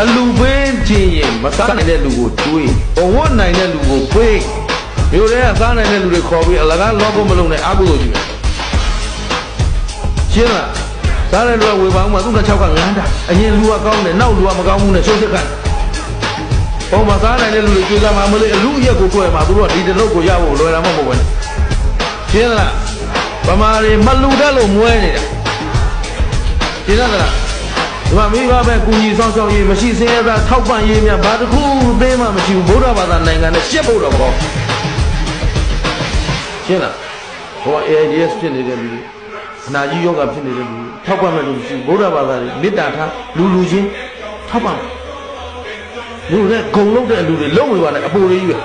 အလူပေးခြင်းရင်မစားနိုင်တဲ့လူကိုတွေးဘဝနိုင်တဲ့လူကိုပေးမြို့ထဲကစားနိုင်တဲ့လူတွေခေါ်ပြီးအလကားလောကမလုံးနဲ့အာဟုလို့ရှိတယ်ရှင်းလားစားတဲ့လူကဝေပါအောင်မှာသူက6ကငန်းတာအရင်လူကကောင်းတယ်နောက်လူကမကောင်းဘူးနဲ့ရှုပ်ရှက်ကန်ပုံမှာစားနိုင်တဲ့လူတွေကြိုးစားမှမလို့အလူအရက်ကိုတွေ့မှာသူတို့ကဒီတလုတ်ကိုရဖို့လွယ်တာမဟုတ်ဘူးရှင်းလားဗမာတွေမလူတတ်လို့မွဲနေတာရှင်းလား ဒီမှာမိဘပဲကုညီဆောင်ဆောင်ရေးမရှိစင်းရတာထောက်ပံ့ရေးများဘာတစ်ခုသိမှမရှိဘူးဗုဒ္ဓဘာသာနိုင်ငံနဲ့ရှစ်ဖို့တော့ပေါ့ရှင်းလားဟိုက AIDS ဖြစ်နေတဲ့လူတွေအနာကြီးယောဂဖြစ်နေတဲ့လူတွေထောက်ပံ့မဲ့လူမရှိဘူးဗုဒ္ဓဘာသာတွေမေတ္တာထားလူလူချင်းထောက်ပံ့လူတွေဂုံလုံးတဲ့လူတွေလုံးဝပါနဲ့အပူတွေကြီးပဲ